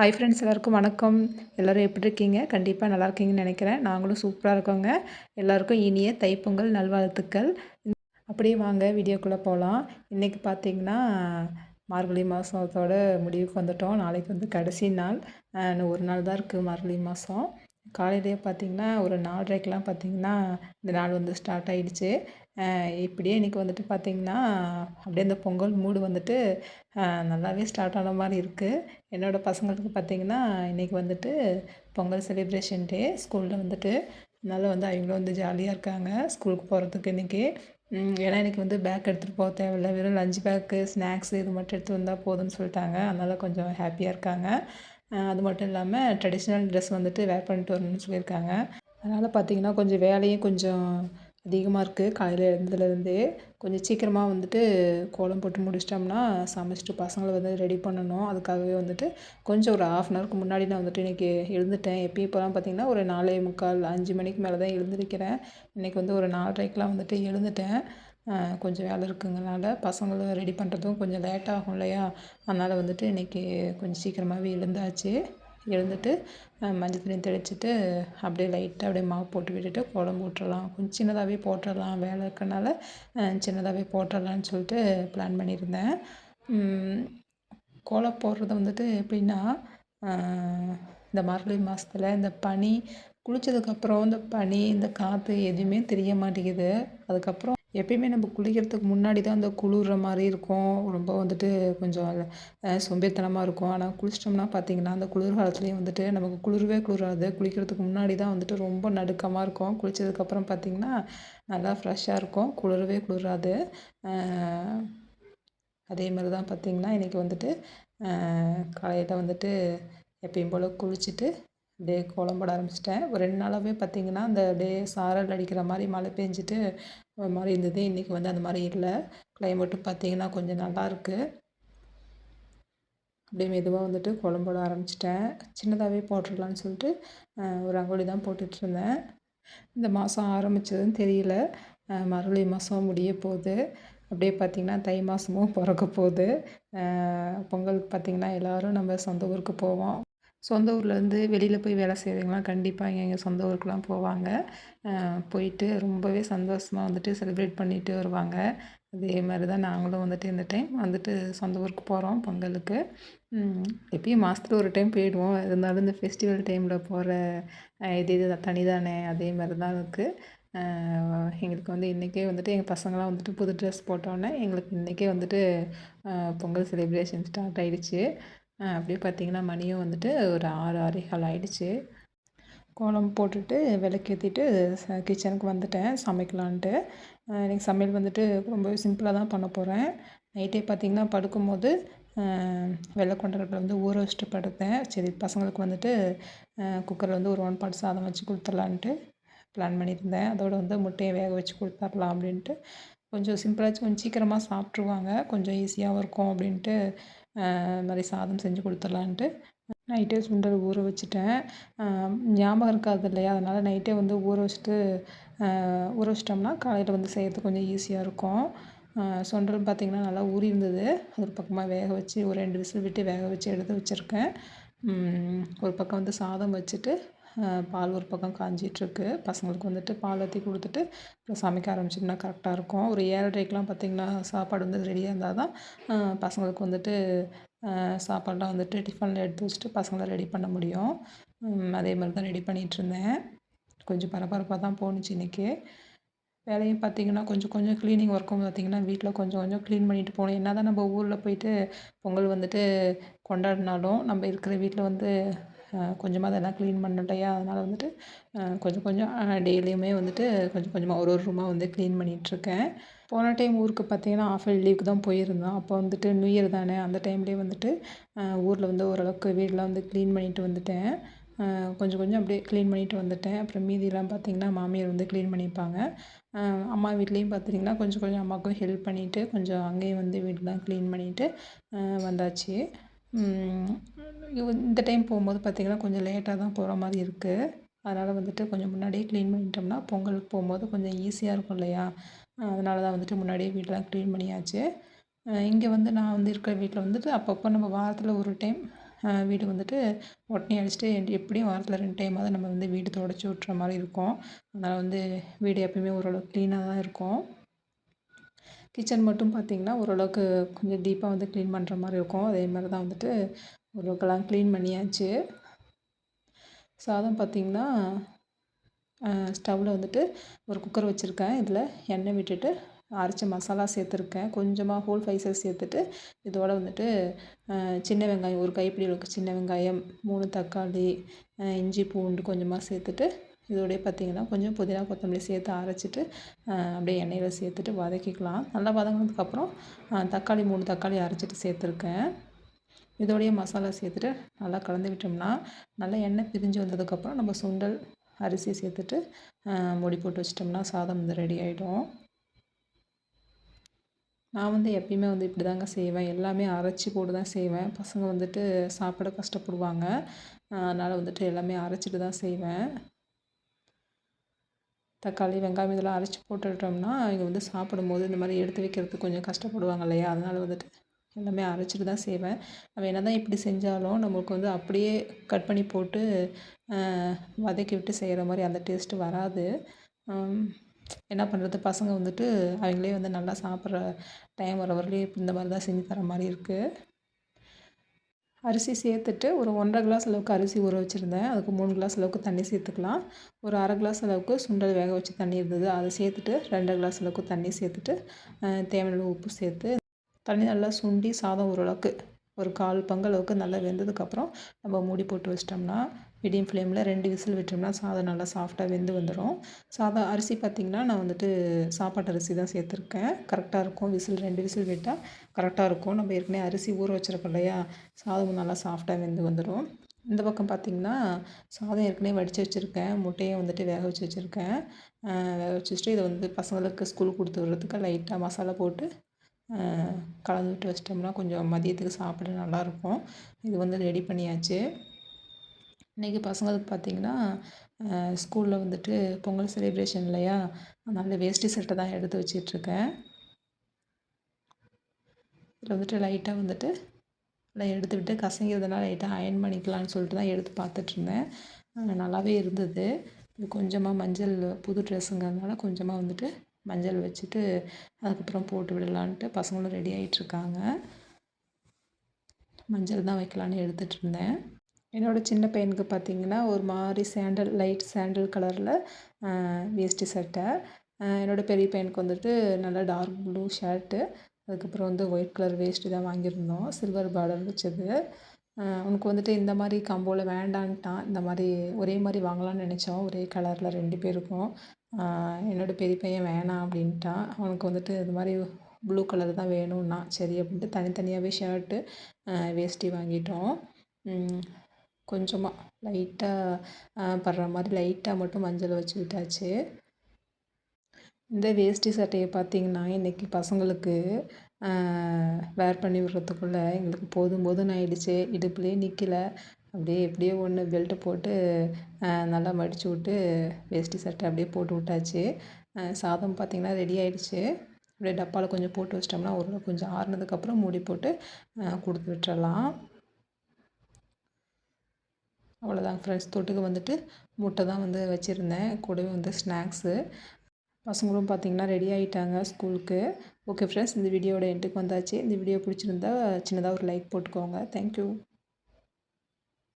Hi friends எல்லாருக்கும் வணக்கம். எல்லோரும் எப்படி இருக்கீங்க? கண்டிப்பாக நல்லா இருக்கீங்கன்னு நினைக்கிறேன். நாங்களும் சூப்பராக இருக்கோங்க. எல்லாருக்கும் இனிய தைப்பொங்கல் நல்வாழ்த்துக்கள். அப்படியே வாங்க வீடியோக்குள்ளே போகலாம் இன்றைக்கி பார்த்தீங்கன்னா மார்கழி மாதத்தோட முடிவுக்கு வந்துட்டோம். நாளைக்கு வந்து கடைசி நாள். ஒரு நாள் தான் இருக்குது மார்கழி மாதம் காலையிலேயே பார்த்திங்கன்னா ஒரு நாலரைக்கெலாம் பார்த்திங்கன்னா இந்த நாள் வந்து ஸ்டார்ட் ஆகிடுச்சு இப்படியே இன்றைக்கி வந்துட்டு பார்த்திங்கன்னா அப்படியே இந்த பொங்கல் மூடு வந்துட்டு நல்லாவே ஸ்டார்ட் ஆன மாதிரி இருக்குது என்னோடய பசங்களுக்கு பார்த்திங்கன்னா இன்றைக்கி வந்துட்டு பொங்கல் செலிப்ரேஷன் டே ஸ்கூலில் வந்துட்டு அதனால் வந்து அவங்களும் வந்து ஜாலியாக இருக்காங்க. ஸ்கூலுக்கு போகிறதுக்கு இன்றைக்கி ஏன்னா இன்றைக்கி வந்து பேக் எடுத்துகிட்டு போக தேவையில்ல. வெறும் லஞ்ச் பேக்கு ஸ்நாக்ஸு இது மட்டும் எடுத்து வந்தால் போதும்னு சொல்லிட்டாங்க. அதனால் கொஞ்சம் ஹாப்பியாக இருக்காங்க. அது மட்டும் இல்லாமல் ட்ரெடிஷ்னல் ட்ரெஸ் வந்துட்டு வேர் பண்ணிட்டு வரணும்னு சொல்லியிருக்காங்க. அதனால் பார்த்திங்கன்னா கொஞ்சம் வேலையும் கொஞ்சம் அதிகமாக இருக்குது காலையில் எழுந்ததுலேருந்தே கொஞ்சம் சீக்கிரமாக வந்துட்டு கோலம் போட்டு முடிச்சிட்டோம்னா சமைச்சிட்டு பசங்களை வந்து ரெடி பண்ணணும். அதுக்காகவே வந்துட்டு கொஞ்சம் ஒரு ஆஃப் அன் ஹவருக்கு முன்னாடி நான் வந்துட்டு இன்றைக்கி எழுந்துட்டேன். எப்பயும் இப்போலாம் பார்த்திங்கன்னா ஒரு நாலே முக்கால் அஞ்சு மணிக்கு மேலே தான் எழுந்திருக்கிறேன். இன்றைக்கி வந்து ஒரு நாலரைக்கெலாம் வந்துட்டு எழுந்துட்டேன். கொஞ்சம் வேலை இருக்குங்கனால பசங்களை ரெடி பண்ணுறதும் கொஞ்சம் லேட் ஆகும் இல்லையா? அதனால் வந்துட்டு இன்றைக்கி கொஞ்சம் சீக்கிரமாகவே எழுந்தாச்சு. எழுந்துட்டு மஞ்சள் தண்ணி தெளிச்சுட்டு அப்படியே லைட்டாக அப்படியே மாவு போட்டு விட்டுட்டு கோலம் விட்றலாம் கொஞ்சம் சின்னதாகவே போட்டுடலாம். வேலை இருக்கனால சின்னதாகவே போட்டுடலான்னு சொல்லிட்டு பிளான் பண்ணியிருந்தேன். கோலம் போடுறது வந்துட்டு எப்படின்னா இந்த மார்கழி மாதத்துல இந்த பனி குளித்ததுக்கப்புறம் இந்த பனி இந்த காற்று எதுவுமே தெரிய மாட்டேங்குது. அதுக்கப்புறம் எப்பயுமே நம்ம குளிக்கிறதுக்கு முன்னாடி தான் அந்த குளிர்ற மாதிரி இருக்கும். ரொம்ப வந்துட்டு கொஞ்சம் சோம்பேறித்தனமாக இருக்கும். ஆனால் குளிச்சிட்டோம்னா பார்த்திங்கன்னா அந்த குளிர் காலத்துலேயும் வந்துட்டு நமக்கு குளிர்வே குளிராது. குளிக்கிறதுக்கு முன்னாடி தான் வந்துட்டு ரொம்ப நடுக்கமாக இருக்கும். குளித்ததுக்கப்புறம் பார்த்திங்கன்னா நல்லா ஃப்ரெஷ்ஷாக இருக்கும். குளிரவே குளிராது. அதே மாதிரி தான் பார்த்திங்கன்னா இன்றைக்கி வந்துட்டு காலையில் வந்துட்டு எப்பயும் போல் குளிச்சுட்டு அப்படியே கோலம் போட ஆரம்பிச்சிட்டேன். ஒரு ரெண்டு நாளாகவே பார்த்திங்கன்னா அந்த அப்படியே சாரல் அடிக்கிற மாதிரி மழை பெஞ்சிட்டு ஒரு மாதிரி இருந்தது இன்றைக்கி வந்து அந்த மாதிரி இல்லை. கிளைமேட்டும் பார்த்திங்கன்னா கொஞ்சம் நல்லாயிருக்கு அப்படியே மெதுவாக வந்துட்டு கோலம் போட ஆரம்பிச்சிட்டேன். சின்னதாகவே போட்டுடலான்னு சொல்லிட்டு ஒரு ரங்கோலி தான் போட்டுட்ருந்தேன். இந்த மாதம் ஆரம்பித்ததுன்னு தெரியல. மறுபடி மாதம் முடிய போகுது. அப்படியே பார்த்திங்கன்னா தை மாதமும் பிறக்க போகுது. பொங்கலுக்கு பார்த்திங்கன்னா எல்லோரும் நம்ம சொந்த ஊருக்கு போவோம். சொந்த ஊர்லேருந்து வெளியில் போய் வேலை செய்கிறவங்களாம் கண்டிப்பாக எங்கள் எங்கள் சொந்த ஊருக்குலாம் போவாங்க. போயிட்டு ரொம்பவே சந்தோஷமாக வந்துட்டு செலிப்ரேட் பண்ணிட்டு வருவாங்க. அதே மாதிரி தான் நாங்களும் வந்துட்டு இந்த டைம் வந்துட்டு சொந்த ஊருக்கு போகிறோம் பொங்கலுக்கு. எப்பயும் மாதத்துல ஒரு டைம் போயிடுவோம். இருந்தாலும் இந்த ஃபெஸ்டிவல் டைமில் போகிற இது இது தனி தானே அதே மாதிரி தான் இருக்குது எங்களுக்கு வந்து இன்றைக்கே வந்துட்டு எங்கள் பசங்களாம் வந்துட்டு புது ட்ரெஸ் போட்டோன்னே எங்களுக்கு இன்றைக்கே வந்துட்டு பொங்கல் செலிப்ரேஷன் ஸ்டார்ட் ஆகிடுச்சு அப்படியே பார்த்திங்கன்னா மணியும் வந்துட்டு ஒரு ஆறு ஆறேகால் ஆகிடுச்சு கோலம் போட்டுட்டு விளக்கேற்றிட்டு கிச்சனுக்கு வந்துட்டேன். சமைக்கலான்ட்டு. எனக்கு சமையல் வந்துட்டு ரொம்பவே சிம்பிளாக தான் பண்ண போகிறேன் நைட்டே பார்த்திங்கன்னா படுக்கும்போது வெள்ளை கொண்டக்கடலை வந்து ஊற வச்சுட்டு படுத்தேன். சரி பசங்களுக்கு வந்துட்டு குக்கரில் வந்து ஒரு ஒன் பாட் சாதம் வச்சு கொடுத்துர்லான்ட்டு பிளான் பண்ணியிருந்தேன். அதோடு வந்து முட்டையை வேக வச்சு கொடுத்துர்லாம் அப்படின்ட்டு. கொஞ்சம் சிம்பிளாக கொஞ்சம் சீக்கிரமாக சாப்பிட்ருவாங்க கொஞ்சம் ஈஸியாகவும் இருக்கும் அப்படின்ட்டு இது மாதிரி சாதம் செஞ்சு கொடுத்துர்லான்ட்டு நைட்டே சுண்டல் ஊற வச்சுட்டேன். ஞாபகம் இருக்காது இல்லையா? அதனால் நைட்டே வந்து ஊற வச்சுட்டு ஊற வச்சிட்டோம்னா காலையில் வந்து செய்கிறதுக்கு கொஞ்சம் ஈஸியாக இருக்கும். சுண்டல் பார்த்திங்கன்னா நல்லா ஊறி இருந்தது. ஒரு பக்கமாக வேக வச்சு ஒரு ரெண்டு விசில் விட்டு வேக வச்சு எடுத்து வச்சுருக்கேன். ஒரு பக்கம் வந்து சாதம் வச்சுட்டு பால் ஒரு பக்கம் காஞ்சிகிட்ருக்கு பசங்களுக்கு வந்துட்டு பால் ஊற்றி கொடுத்துட்டு அப்புறம் சமைக்க ஆரம்பிச்சோம்னா கரெக்டாக இருக்கும். ஒரு ஏழரைக்கெலாம் பார்த்திங்கன்னா சாப்பாடு வந்து ரெடியாக இருந்தால் தான் பசங்களுக்கு வந்துட்டு சாப்பாடெலாம் வந்துட்டு டிஃபனில் எடுத்து வச்சுட்டு பசங்களை ரெடி பண்ண முடியும். அதே மாதிரி தான் ரெடி பண்ணிகிட்ருந்தேன் கொஞ்சம் பரபரப்பாக தான் போணுச்சு இன்றைக்கி வேலையும் பார்த்திங்கன்னா கொஞ்சம் கொஞ்சம் க்ளீனிங் ஒர்க்கும் பார்த்திங்கன்னா வீட்டில் கொஞ்சம் கொஞ்சம் க்ளீன் பண்ணிட்டு போகணும் என்ன தான் நம்ம ஊரில் போயிட்டு பொங்கல் வந்துட்டு கொண்டாடினாலும் நம்ம இருக்கிற வீட்டில் வந்து கொஞ்சமாக அதெல்லாம் க்ளீன் பண்ணிட்டேயா அதனால் வந்துட்டு கொஞ்சம் கொஞ்சம் டெய்லியுமே வந்துட்டு கொஞ்சம் கொஞ்சமாக ஒரு ஒரு ரூமாக வந்து க்ளீன் பண்ணிகிட்ருக்கேன் போன டைம் ஊருக்கு பார்த்தீங்கன்னா ஆஃப் இயர்லி லீவுக்கு தான் போயிருந்தோம். அப்போ வந்துட்டு நியூ இயர் தானே அந்த டைம்லேயே வந்துட்டு ஊரில் வந்து ஓரளவுக்கு வீடெலாம் வந்து க்ளீன் பண்ணிட்டு வந்துட்டேன். கொஞ்சம் கொஞ்சம் அப்படியே க்ளீன் பண்ணிட்டு வந்துட்டேன். அப்புறம் மீதியெல்லாம் பார்த்திங்கன்னா மாமியார் வந்து க்ளீன் பண்ணிப்பாங்க. அம்மா வீட்லேயும் பார்த்திங்கன்னா கொஞ்சம் கொஞ்சம் அம்மாவுக்கும் ஹெல்ப் பண்ணிவிட்டு கொஞ்சம் அங்கேயும் வந்து வீடெலாம் க்ளீன் பண்ணிவிட்டு வந்தாச்சு. இந்த டைம் போகும்போது பார்த்திங்கன்னா கொஞ்சம் லேட்டாக தான் போகிற மாதிரி இருக்குது அதனால் வந்துட்டு கொஞ்சம் முன்னாடியே க்ளீன் பண்ணிட்டோம்னா பொங்கலுக்கு போகும்போது கொஞ்சம் ஈஸியாக இருக்கும் இல்லையா? அதனால தான் வந்துட்டு முன்னாடியே வீட்டெலாம் க்ளீன் பண்ணியாச்சு. இங்கே வந்து நான் வந்து இருக்கிற வீட்டில் வந்துட்டு அப்பப்போ நம்ம வாரத்தில் ஒரு டைம் வீடு வந்துட்டு ஒட்டனி அடிச்சுட்டு எப்படியும் வாரத்தில் ரெண்டு டைமாவது நம்ம வந்து வீடு துடச்சி விட்ற மாதிரி இருக்கும். அதனால் வந்து வீடு எப்பயுமே ஓரளவு க்ளீனாக தான் இருக்கும். கிச்சன் மட்டும் பார்த்திங்கன்னா ஓரளவுக்கு கொஞ்சம் டீப்பாக வந்து க்ளீன் பண்ணுற மாதிரி இருக்கும். அதே மாதிரி தான் வந்துட்டு ஓரளவுக்கெல்லாம் க்ளீன் பண்ணியாச்சு. சாதம் பார்த்திங்கன்னா ஸ்டவ்வில் வந்துட்டு ஒரு குக்கர் வச்சுருக்கேன். இதில் எண்ணெய் விட்டுட்டு அரைச்ச மசாலா சேர்த்துருக்கேன். கொஞ்சமாக ஹோல் ஸ்பைசஸ் சேர்த்துட்டு இதோடு வந்துட்டு சின்ன வெங்காயம் ஒரு கைப்பிடி அளவுக்கு சின்ன வெங்காயம் மூணு தக்காளி இஞ்சி பூண்டு கொஞ்சமாக சேர்த்துட்டு இதோடய பார்த்திங்கன்னா கொஞ்சம் புதினா கொத்தமல்லி சேர்த்து அரைச்சிட்டு அப்படியே எண்ணெயில் சேர்த்துட்டு வதக்கிக்கலாம். நல்லா வதங்கினதுக்கப்புறம் தக்காளி மூணு தக்காளி அரைச்சிட்டு சேர்த்துருக்கேன். இதோடைய மசாலா சேர்த்துட்டு நல்லா கலந்து விட்டோம்னா நல்லா எண்ணெய் பிரிஞ்சு வந்ததுக்கப்புறம் நம்ம சுண்டல் அரிசி சேர்த்துட்டு மூடி போட்டு வச்சிட்டோம்னா சாதம் வந்து ரெடி ஆகிடும் நான் வந்து எப்பயுமே வந்து இப்படி தாங்க செய்வேன். எல்லாமே அரைச்சி போட்டு தான் செய்வேன். பசங்க வந்துட்டு சாப்பிட கஷ்டப்படுவாங்க. அதனால் வந்துட்டு எல்லாமே அரைச்சிட்டு தான் செய்வேன். தக்காளி வெங்காயம் இதெல்லாம் அரைச்சி போட்டுட்டோம்னா அவங்க வந்து சாப்பிடும்போது இந்த மாதிரி எடுத்து வைக்கிறதுக்கு கொஞ்சம் கஷ்டப்படுவாங்க இல்லையா? அதனால் வந்துட்டு எல்லாமே அரைச்சிட்டு தான் செய்வேன். நம்ம என்ன தான் இப்படி செஞ்சாலும் நமக்கு வந்து அப்படியே கட் பண்ணி போட்டு வதக்கி விட்டு செய்கிற மாதிரி அந்த டேஸ்ட்டு வராது. என்ன பண்ணுறது பசங்க வந்துட்டு அவங்களே வந்து நல்லா சாப்பிட்ற டைம் வர வரலையும் இந்த மாதிரி தான் செஞ்சு தர மாதிரி இருக்குது அரிசி சேர்த்துட்டு ஒரு ஒன்றரை கிளாஸ் அளவுக்கு அரிசி ஊற வச்சுருந்தேன். அதுக்கு மூணு கிளாஸ் அளவுக்கு தண்ணி சேர்த்துக்கலாம். ஒரு அரை கிளாஸ் அளவுக்கு சுண்டல் வேக வச்சு தண்ணி இருந்தது. அதை சேர்த்துட்டு ரெண்டரை கிளாஸ் அளவுக்கு தண்ணி சேர்த்துட்டு தேவையான உப்பு சேர்த்து தண்ணி நல்லா சுண்டி சாதம் ஓரளவுக்கு ஒரு கால் பங்களவுக்கு நல்லா வெந்ததுக்கப்புறம் நம்ம மூடி போட்டு வச்சிட்டோம்னா மீடியம் ஃப்ளேமில் ரெண்டு விசில் விட்டோம்னா சாதம் நல்லா சாஃப்டாக வெந்து வந்துடும் சாதம் அரிசி பார்த்திங்கன்னா நான் வந்துட்டு சாப்பாட்டு அரிசி தான் சேர்த்துருக்கேன். கரெக்டாக இருக்கும். விசில் ரெண்டு விசில் விட்டால் கரெக்டாக இருக்கும். நம்ம ஏற்கனவே அரிசி ஊற வச்சுருக்கோம் இல்லையா? சாதம் நல்லா சாஃப்டாக வெந்து வந்துடும் இந்த பக்கம் பார்த்திங்கன்னா சாதம் ஏற்கனவே வடித்து வச்சுருக்கேன். முட்டையை வந்துட்டு வேக வச்சு வச்சுருக்கேன். வேக வச்சு வச்சுட்டு இதை வந்து பசங்களுக்கு ஸ்கூல் கொடுத்து விட்றதுக்கு லைட்டாக மசாலா போட்டு கலந்து விட்டு வச்சிட்டோம்னா கொஞ்சம் மதியத்துக்கு சாப்பிட நல்லாயிருக்கும். இது வந்து ரெடி பண்ணியாச்சு. இன்றைக்கி பசங்களுக்கு பார்த்திங்கன்னா ஸ்கூலில் வந்துட்டு பொங்கல் செலிப்ரேஷன் இல்லையா? அதனால் வேஷ்டி சட்டை தான் எடுத்து வச்சிட்ருக்கேன். இதில் வந்துட்டு லைட்டாக வந்துட்டு எல்லாம் எடுத்து விட்டு கசங்கிறதுனால லைட்டாக அயன் பண்ணிக்கலான்னு சொல்லிட்டு தான் எடுத்து பார்த்துட்ருந்தேன். நல்லாவே இருந்தது. இது கொஞ்சமாக மஞ்சள் புது ட்ரெஸ்ஸுங்கிறதுனால கொஞ்சமாக வந்துட்டு மஞ்சள் வச்சுட்டு அதுக்கப்புறம் போட்டு விடலான்ட்டு பசங்களும் ரெடி ஆகிட்ருக்காங்க மஞ்சள் தான் வைக்கலான்னு எடுத்துகிட்டு இருந்தேன் என்னோடய சின்ன பையனுக்கு பார்த்திங்கன்னா ஒரு மாதிரி சாண்டல் லைட் சாண்டல் கலரில் வேஷ்டி சட்டை. என்னோடய பெரிய பையனுக்கு வந்துட்டு நல்லா டார்க் ப்ளூ ஷர்ட்டு அதுக்கப்புறம் வந்து ஒயிட் கலர் வேஷ்டி தான் வாங்கியிருந்தோம். சில்வர் பார்டர் வச்சது. உனக்கு வந்துட்டு இந்த மாதிரி காம்போவில் வேண்டான்ட்டான். இந்த மாதிரி ஒரே மாதிரி வாங்கலாம்னு நினச்சோம். ஒரே கலரில் ரெண்டு பேருக்கும். என்னோடய பெரிய பையன் வேணாம் அப்படின்ட்டான் அவனுக்கு வந்துட்டு இது மாதிரி ப்ளூ கலர் தான் வேணும்னா சரி அப்படின்ட்டு தனித்தனியாகவே ஷர்ட்டு வேஷ்டி வாங்கிட்டோம். கொஞ்சமாக லைட்டாக படுற மாதிரி லைட்டாக மட்டும் மஞ்சள் வச்சு விட்டாச்சு. இந்த வேஷ்டி சட்டையை பார்த்திங்கன்னா இன்றைக்கி பசங்களுக்கு வேர் பண்ணி விடுறதுக்குள்ளே எங்களுக்கு போதும் போதும்னு ஆயிடுச்சு. இடுப்புலேயே நிற்கல அப்படியே எப்படியோ ஒன்று பெல்ட்டை போட்டு நல்லா மடித்து விட்டு வேஷ்டி சட்டை அப்படியே போட்டு விட்டாச்சு. சாதம் பார்த்திங்கன்னா ரெடி ஆகிடுச்சு அப்படியே டப்பாவில் கொஞ்சம் போட்டு வச்சிட்டோம்னா ஒரு கொஞ்சம் ஆறுனதுக்கப்புறம் மூடி போட்டு கொடுத்து விட்டுறலாம். அவ்வளோதாங்க ஃப்ரெண்ட்ஸ் தொட்டுக்கு வந்துட்டு முட்டை தான் வந்து வச்சுருந்தேன். கூடவே வந்து ஸ்நாக்ஸு பசங்களும் பார்த்திங்கன்னா ரெடி ஆகிட்டாங்க ஸ்கூலுக்கு ஓகே ஃப்ரெண்ட்ஸ் இந்த வீடியோட எண்டுக்கு வந்தாச்சு. இந்த வீடியோ பிடிச்சிருந்தா சின்னதாக ஒரு லைக் போட்டுக்கோங்க. தேங்க்யூ